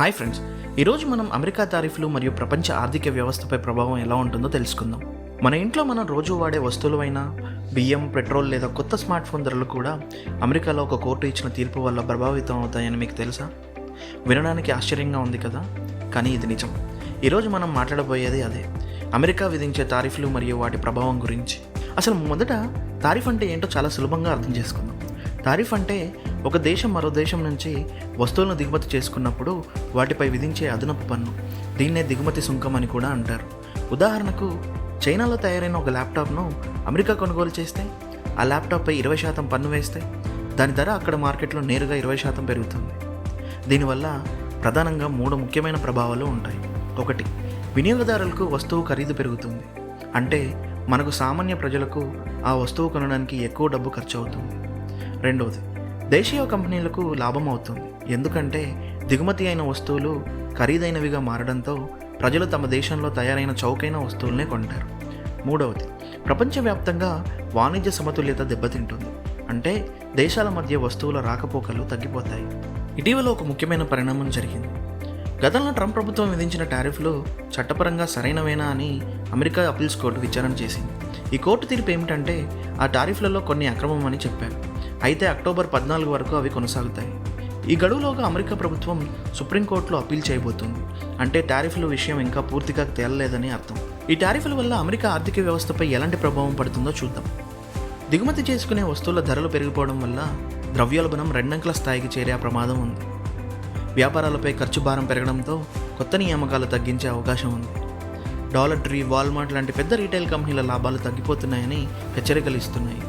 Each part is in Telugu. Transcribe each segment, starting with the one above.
హాయ్ ఫ్రెండ్స్ ఈరోజు మనం అమెరికా తారీఫ్లు మరియు ప్రపంచ ఆర్థిక వ్యవస్థపై ప్రభావం ఎలా ఉంటుందో తెలుసుకుందాం. మన ఇంట్లో మనం రోజు వాడే వస్తువులైన బియ్యం పెట్రోల్ లేదా కొత్త స్మార్ట్ ఫోన్ ధరలు కూడా అమెరికాలో ఒక కోర్టు ఇచ్చిన తీర్పు వల్ల ప్రభావితం అవుతాయని మీకు తెలుసా? వినడానికి ఆశ్చర్యంగా ఉంది కదా? కానీ ఇది నిజం. ఈరోజు మనం మాట్లాడబోయేది అదే. అమెరికా విధించే తారీఫ్లు మరియు వాటి ప్రభావం గురించి. అసలు మొదట తారీఫ్ అంటే ఏంటో చాలా సులభంగా అర్థం చేసుకుందాం. టారిఫ్ అంటే ఒక దేశం మరో దేశం నుంచి వస్తువులను దిగుమతి చేసుకున్నప్పుడు వాటిపై విధించే అదనపు పన్ను. దీన్నే దిగుమతి సుంకం అని కూడా అంటారు. ఉదాహరణకు చైనాలో తయారైన ఒక ల్యాప్టాప్ను అమెరికా కొనుగోలు చేస్తే ఆ ల్యాప్టాప్పై ఇరవై శాతం పన్ను వేస్తే దాని ధర అక్కడ మార్కెట్లో నేరుగా ఇరవై శాతం పెరుగుతుంది. దీనివల్ల ప్రధానంగా మూడు ముఖ్యమైన ప్రభావాలు ఉంటాయి. ఒకటి వినియోగదారులకు వస్తువు ఖరీదు పెరుగుతుంది. అంటే మనకు సామాన్య ప్రజలకు ఆ వస్తువు కొనడానికి ఎక్కువ డబ్బు ఖర్చు అవుతుంది. రెండవది దేశీయ కంపెనీలకు లాభం అవుతుంది. ఎందుకంటే దిగుమతి అయిన వస్తువులు ఖరీదైనవిగా మారడంతో ప్రజలు తమ దేశంలో తయారైన చౌకైన వస్తువులనే కొంటారు. మూడవది ప్రపంచవ్యాప్తంగా వాణిజ్య సమతుల్యత దెబ్బతింటుంది. అంటే దేశాల మధ్య వస్తువుల రాకపోకలు తగ్గిపోతాయి. ఇటీవల ఒక ముఖ్యమైన పరిణామం జరిగింది. గతంలో ట్రంప్ ప్రభుత్వం విధించిన టారిఫ్లు చట్టపరంగా సరైనవేనా అని అమెరికా అపీల్స్ కోర్టు విచారణ చేసింది. ఈ కోర్టు తీర్పు ఏమిటంటే ఆ టారిఫ్లలో కొన్ని అక్రమం అని చెప్పారు. అయితే అక్టోబర్ పద్నాలుగు వరకు అవి కొనసాగుతాయి. ఈ గడువులోగా అమెరికా ప్రభుత్వం సుప్రీంకోర్టులో అప్పీల్ చేయబోతుంది. అంటే టారిఫ్ల విషయం ఇంకా పూర్తిగా తేలలేదని అర్థం. ఈ టారిఫ్ల వల్ల అమెరికా ఆర్థిక వ్యవస్థపై ఎలాంటి ప్రభావం పడుతుందో చూద్దాం. దిగుమతి చేసుకునే వస్తువుల ధరలు పెరిగిపోవడం వల్ల ద్రవ్యోల్బణం రెండంకల స్థాయికి చేరే ప్రమాదం ఉంది. వ్యాపారాలపై ఖర్చు భారం పెరగడంతో కొత్త నియామకాలు తగ్గించే అవకాశం ఉంది. డాలర్ ట్రీ వాల్మార్ట్ లాంటి పెద్ద రీటైల్ కంపెనీల లాభాలు తగ్గిపోతున్నాయని హెచ్చరికలు ఇస్తున్నాయి.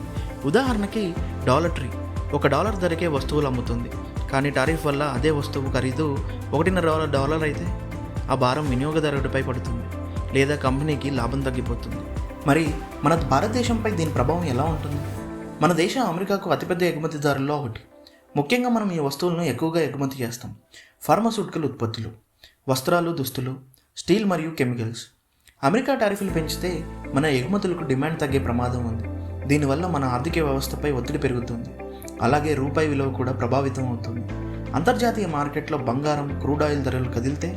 ఉదాహరణకి డాలర్ ట్రీ. ఒక డాలర్ ధరకే వస్తువులు అమ్ముతుంది. కానీ టారిఫ్ వల్ల అదే వస్తువు ఖరీదు ఒకటిన్నర డాలర్ డాలర్ అయితే ఆ భారం వినియోగదారుడిపై పడుతుంది లేదా కంపెనీకి లాభం తగ్గిపోతుంది. మరి మన భారతదేశంపై దీని ప్రభావం ఎలా ఉంటుంది? మన దేశం అమెరికాకు అతిపెద్ద ఎగుమతిదారుల్లో ఒకటి. ముఖ్యంగా మనం ఈ వస్తువులను ఎక్కువగా ఎగుమతి చేస్తాం. ఫార్మాస్యూటికల్ ఉత్పత్తులు వస్త్రాలు దుస్తులు స్టీల్ మరియు కెమికల్స్. అమెరికా టారిఫ్లు పెంచితే మన ఎగుమతులకు డిమాండ్ తగ్గే ప్రమాదం ఉంది. దీనివల్ల మన ఆర్థిక వ్యవస్థపై ఒత్తిడి పెరుగుతుంది. అలాగే రూపాయి విలువ కూడా ప్రభావితం అవుతుంది. అంతర్జాతీయ మార్కెట్లో బంగారం క్రూడ్ ఆయిల్ ధరలు కదిలితే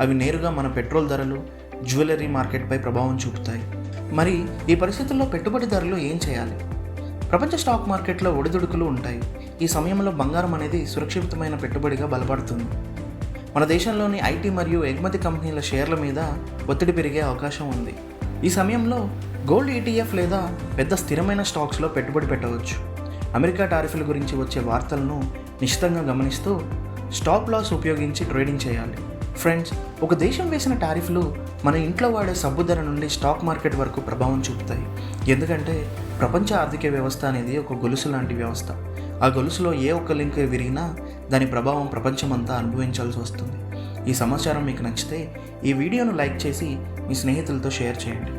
అవి నేరుగా మన పెట్రోల్ ధరలు జ్యువెలరీ మార్కెట్పై ప్రభావం చూపుతాయి. మరి ఈ పరిస్థితుల్లో పెట్టుబడిదారులు ఏం చేయాలి? ప్రపంచ స్టాక్ మార్కెట్లో ఒడిదుడుకులు ఉంటాయి. ఈ సమయంలో బంగారం అనేది సురక్షితమైన పెట్టుబడిగా బలపడుతుంది. మన దేశంలోని ఐటీ మరియు ఎగుమతి కంపెనీల షేర్ల మీద ఒత్తిడి పెరిగే అవకాశం ఉంది. ఈ సమయంలో గోల్డ్ ఈటీఎఫ్ లేదా పెద్ద స్థిరమైన స్టాక్స్లో పెట్టుబడి పెట్టవచ్చు. అమెరికా టారిఫ్ల గురించి వచ్చే వార్తలను నిశ్చితంగా గమనిస్తూ స్టాప్ లాస్ ఉపయోగించి ట్రేడింగ్ చేయాలి. ఫ్రెండ్స్ ఒక దేశం వేసిన టారిఫ్లు మన ఇంట్లో వాడే సబ్బు ధర నుండి స్టాక్ మార్కెట్ వరకు ప్రభావం చూపుతాయి. ఎందుకంటే ప్రపంచ ఆర్థిక వ్యవస్థ అనేది ఒక గొలుసు లాంటి వ్యవస్థ. ఆ గొలుసులో ఏ ఒక్క లింక్ విరిగినా దాని ప్రభావం ప్రపంచమంతా అనుభవించాల్సి వస్తుంది. ఈ సమాచారం మీకు నచ్చితే ఈ వీడియోను లైక్ చేసి మీ స్నేహితులతో షేర్ చేయండి.